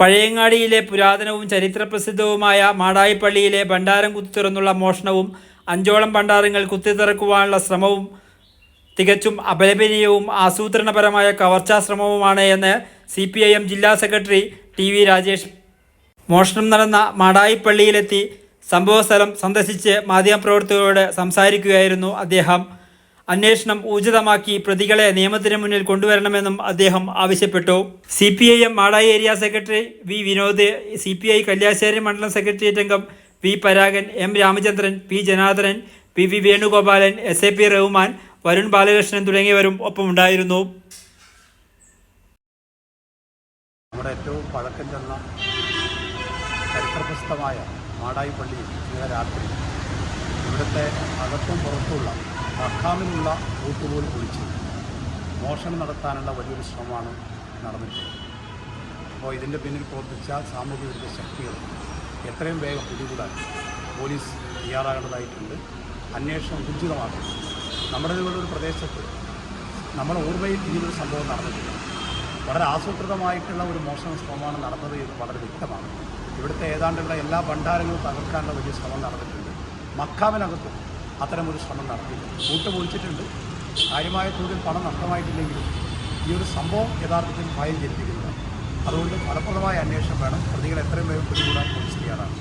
പഴയങ്ങാടിയിലെ പുരാതനവും ചരിത്രപ്രസിദ്ധവുമായ മാടായിപ്പള്ളിയിലെ ഭണ്ഡാരം കുത്തിത്തുറന്നുള്ള മോഷണവും അഞ്ചോളം ഭണ്ഡാരങ്ങൾ കുത്തിത്തിറക്കുവാനുള്ള ശ്രമവും തികച്ചും അപലപനീയവും ആസൂത്രണപരമായ കവർച്ചാശ്രമവുമാണ് എന്ന് സി പി ഐ എം ജില്ലാ സെക്രട്ടറി ടി വി രാജേഷ്. മോഷണം നടന്ന മാടായിപ്പള്ളിയിലെത്തി സംഭവസ്ഥലം സന്ദർശിച്ച് മാധ്യമപ്രവർത്തകരോട് സംസാരിക്കുകയായിരുന്നു അദ്ദേഹം. അന്വേഷണം ഊർജിതമാക്കി പ്രതികളെ നിയമത്തിന് മുന്നിൽ കൊണ്ടുവരണമെന്നും അദ്ദേഹം ആവശ്യപ്പെട്ടു. C P I M Madayi area secretary V Vinod C P I Kalliasseri മണ്ഡലം സെക്രട്ടേറിയറ്റ് അംഗം V Paragan M Ramachandran P Janardhanan P V Venugopalan S A P Rahman Varun Balakrishnan തുടങ്ങിയവരും ഒപ്പമുണ്ടായിരുന്നു. നമ്മുടെ ഏറ്റവും പഴക്കം ചെന്ന ചരിത്രപ്രസിദ്ധമായ മാടായി ഇന്നലെ രാത്രി ഇവിടുത്തെ അകത്തും പുറത്തുള്ള മക്കാമിലുള്ള പോലും പൊളിച്ച് മോഷണം നടത്താനുള്ള വലിയൊരു ശ്രമമാണ് നടന്നിട്ടുള്ളത്. അപ്പോൾ ഇതിന്റെ പിന്നിൽ പ്രവർത്തിച്ച സാമൂഹ്യ ശക്തികൾ എത്രയും വേഗം പിടികൂടാൻ പോലീസ് തയ്യാറാകേണ്ടതായിട്ടുണ്ട്. അന്വേഷണം ഊർജിതമാക്കും നമ്മുടെ ഇതുപോലൊരു പ്രദേശത്ത് നമ്മുടെ ഓർമ്മയിൽ ഇങ്ങനൊരു സംഭവം നടന്നിട്ടുണ്ട് വളരെ ആസൂത്രിതമായിട്ടുള്ള ഒരു മോഷണ ശ്രമമാണ് നടന്നത് എന്ന് വളരെ വ്യക്തമാണ്. ഇവിടുത്തെ ഏതാണ്ടുള്ള എല്ലാ ഭണ്ഡാരങ്ങളും തകർക്കാനുള്ള വലിയ ശ്രമം നടന്നിട്ടുണ്ട്. മക്കാമിനകത്തും അത്തരമൊരു ശ്രമം നടത്തി കൂട്ട് പൊളിച്ചിട്ടുണ്ട്. കാര്യമായ തോതിൽ പണം നഷ്ടമായിട്ടില്ലെങ്കിലും ഈ ഒരു സംഭവം യഥാർത്ഥത്തിൽ ഭയം ജനിപ്പിക്കുന്നതാണ് അതുകൊണ്ട് ഫലപ്രദമായ അന്വേഷണം വേണം. പ്രതികൾ എത്രയും വേഗം പിടികൂടാൻ പോലീസ് തയ്യാറാണ്.